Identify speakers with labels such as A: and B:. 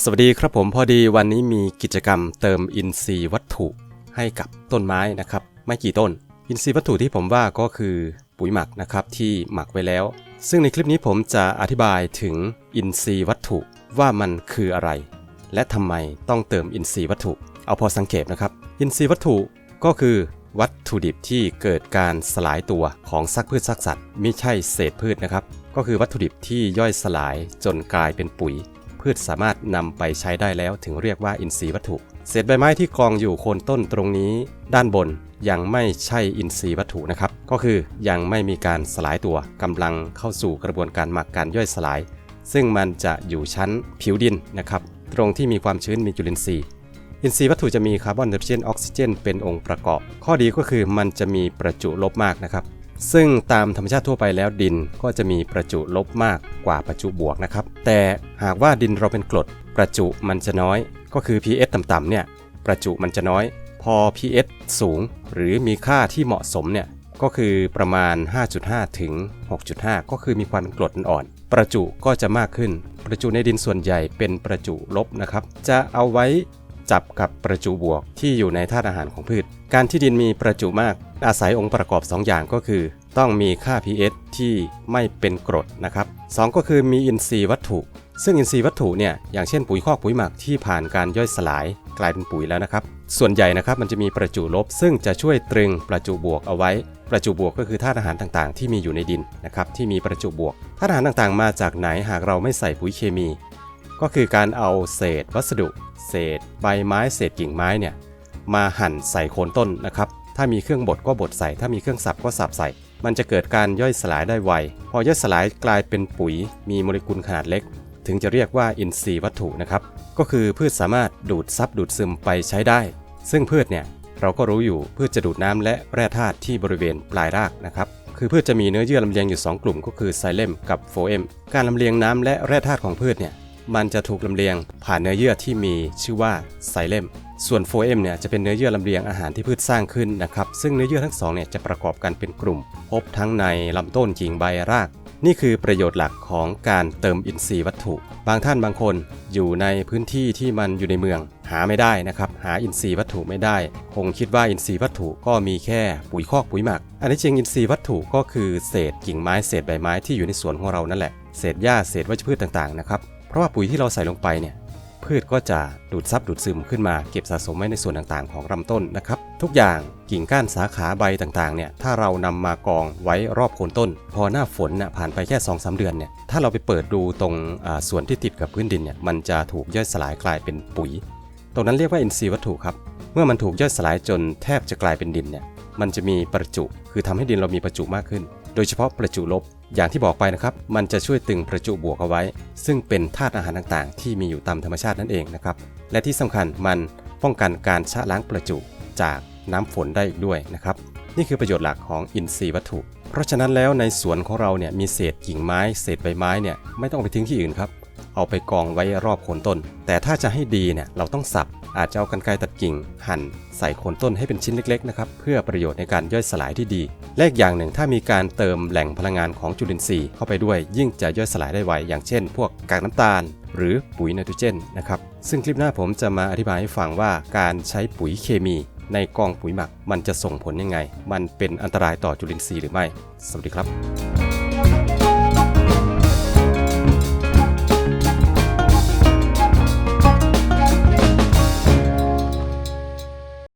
A: สวัสดีครับผมพอดีวันนี้มีกิจกรรมเติมอินทรีย์วัตถุให้กับต้นไม้นะครับ ไม่กี่ต้น อินทรีย์วัตถุที่ผมว่าก็คือปุ๋ยหมักนะครับที่หมักไว้แล้ว ซึ่งในคลิปนี้ผมจะอธิบายถึงอินทรีย์วัตถุว่ามันคืออะไร และทำไมต้องเติมอินทรีย์วัตถุ เอาพอสังเกตนะครับ อินทรีย์วัตถุก็คือวัตถุดิบที่เกิดการสลายตัวของซากพืชซากสัตว์ไม่ใช่เศษพืชนะครับ ก็คือวัตถุดิบที่ย่อยสลายจนกลายเป็นปุ๋ย พืชสามารถนำไปใช้ได้แล้วถึงเรียกว่าอินทรีย์วัตถุ เศษใบไม้ที่กองอยู่โคนต้นตรงนี้ ด้านบนยังไม่ใช่อินทรีย์วัตถุนะครับ ก็คือยังไม่มีการสลายตัวกำลังเข้าสู่กระบวนการหมักการย่อยสลาย ซึ่งมันจะอยู่ชั้นผิวดินนะครับ ตรงที่มีความชื้นมีจุลินทรีย์อินทรีย์วัตถุจะมีคาร์บอนไดออกซิเจนออกซิเจนเป็นองค์ประกอบ ข้อดีก็คือมันจะมีประจุลบมากนะครับ ซึ่งตามธรรมชาติทั่วไปแล้วดินก็จะมีประจุลบมากกว่าประจุบวกนะครับ แต่หากว่าดินเราเป็นกรดประจุมันจะน้อย ก็คือ pH ต่ำๆเนี่ยประจุมันจะน้อย พอ pH สูง หรือมีค่าที่เหมาะสมเนี่ยก็คือประมาณ 5.5 ถึง 6.5 ก็คือมีความเป็นกรดอ่อนๆประจุก็จะมากขึ้น ประจุในดินส่วนใหญ่เป็นประจุลบนะครับ จะเอาไว้จับกับประจุบวกที่อยู่ในธาตุอาหารของพืช การที่ดินมีประจุมาก อาศัยองค์ประกอบ 2 อย่างก็คือ ต้องมีค่า pH ที่ไม่เป็นกรดนะครับสก็คือมีอินทรีย์วัตถุ ซึ่งอินทรีย์วัตถุเนี่ยอย่างเช่นปุ๋ยคอกปุ๋ยหมักที่ผ่านการย่อยสลายกลายเป็นปุ๋ยแล้วนะครับ ส่วนใหญ่นะครับมันจะมีประจุลบ ซึ่งจะช่วยตรึงประจุบวกเอาไว้ ประจุบวกก็คือธาตุอาหารต่างๆ ที่มีอยู่ในดินนะครับที่มีประจุบวกธาตุอาหารต่างๆ มาจากไหนหากเราไม่ใส่ปุ๋ยเคมี ก็คือการเอาเศษวัสดุ เศษ ใบไม้ เศษกิ่งไม้เนี่ยมาหั่นใส่โคนต้นนะครับ ถ้ามีเครื่องบดก็บดใส่ ถ้ามีเครื่องสับก็สับใส่ มันจะเกิดการย่อยสลายได้ไว พอย่อยสลายกลายเป็นปุ๋ย มีโมเลกุลขนาดเล็ก ถึงจะเรียกว่าอินทรีย์วัตถุนะครับ ก็คือพืชสามารถดูดซับดูดซึมไปใช้ได้ ซึ่งพืชเนี่ยเราก็รู้อยู่พืชจะดูดน้ำและแร่ธาตุที่บริเวณปลายรากนะครับ คือพืชจะมีเนื้อเยื่อลำเลียงอยู่ 2 กลุ่มก็คือไซเลมกับโฟเอม การลำเลียงน้ำและแร่ธาตุของพืชเนี่ย มันจะถูกลำเลียงผ่านเนื้อเยื่อที่มีชื่อว่าไซเลม ส่วนโฟเอมเนี่ยจะเป็นเนื้อเยื่อลำเลียงอาหารที่พืชสร้างขึ้นนะครับ ซึ่งเนื้อเยื่อทั้งสองเนี่ยจะประกอบกันเป็นกลุ่ม พบทั้งในลำต้นกิ่งใบราก นี่คือประโยชน์หลักของการเติมอินทรีย์วัตถุ บางท่านบางคนอยู่ในพื้นที่ที่มันอยู่ในเมือง หาไม่ได้นะครับ หาอินทรีย์วัตถุไม่ได้ คงคิดว่าอินทรีย์วัตถุก็มีแค่ปุ๋ยคอกปุ๋ยหมัก อันนี้จริงอินทรีย์วัตถุก็คือเศษกิ่งไม้เศษใบไม้ที่อยู่ในสวนของเรานั่นแหละเศษหญ้าเศษวัชพืชต่างๆนะครับ เพราะว่าปุ๋ยที่เราใส่ลงไปเนี่ยพืชก็จะดูดซับดูดซึมขึ้นมาเก็บสะสมไว้ในส่วนต่างๆ ของลำต้นนะครับ ทุกอย่างกิ่งก้านสาขาใบต่างๆเนี่ยถ้าเรานำมากองไว้รอบโคนต้น พอหน้าฝนน่ะผ่านไปแค่2อสเดือนเนี่ยถ้าเราไปเปิดดูตรงส่วนที่ติดกับพื้นดินเนี่ยมันจะถูกย่อยสลายกลายเป็นปุ๋ย ตรงนั้นเรียกว่าอินทรีย์วัตถุครับเมื่อมันถูกย่อยสลายจนแทบจะกลายเป็นดินเนี่ยมันจะมีประจุคือทำให้ดินเรามีประจุมากขึ้น โดยเฉพาะประจุลบ อย่างที่บอกไปนะครับมันจะช่วยตึงประจุบวกเอาไว้ ซึ่งเป็นธาตุอาหารต่างๆ ที่มีอยู่ตามธรรมชาตินั่นเองนะครับและที่สำคัญมันป้องกันการชะล้างประจุจากน้ำฝนได้อีกด้วยนะครับนี่คือประโยชน์หลักของอินทรีย์วัตถุ เพราะฉะนั้นแล้วในสวนของเราเนี่ยมีเศษกิ่งไม้ เศษใบไม้เนี่ยไม่ต้องไปทิ้งที่อื่นครับเอาไปกองไว้รอบโคนต้น แต่ถ้าจะให้ดีเนี่ยเราต้องสับ อาจจะเอากันไกรตัดกิ่ง หั่นใส่โคนต้นให้เป็นชิ้นเล็กๆนะครับเพื่อประโยชน์ในการย่อยสลายที่ดี และอีกอย่างหนึ่งถ้ามีการเติมแหล่งพลังงานของจุลินทรีย์เข้าไปด้วยยิ่งจะย่อยสลายได้ไวอย่างเช่น พวกกากน้ำตาล หรือปุ๋ยไนโตรเจนนะครับซึ่งคลิปหน้าผมจะมาอธิบายให้ฟังว่าการใช้ปุ๋ยเคมีในกองปุ๋ยหมักมันจะส่งผลยังไง มันเป็นอันตรายต่อจุลินทรีย์หรือไม่ สวัสดีครับ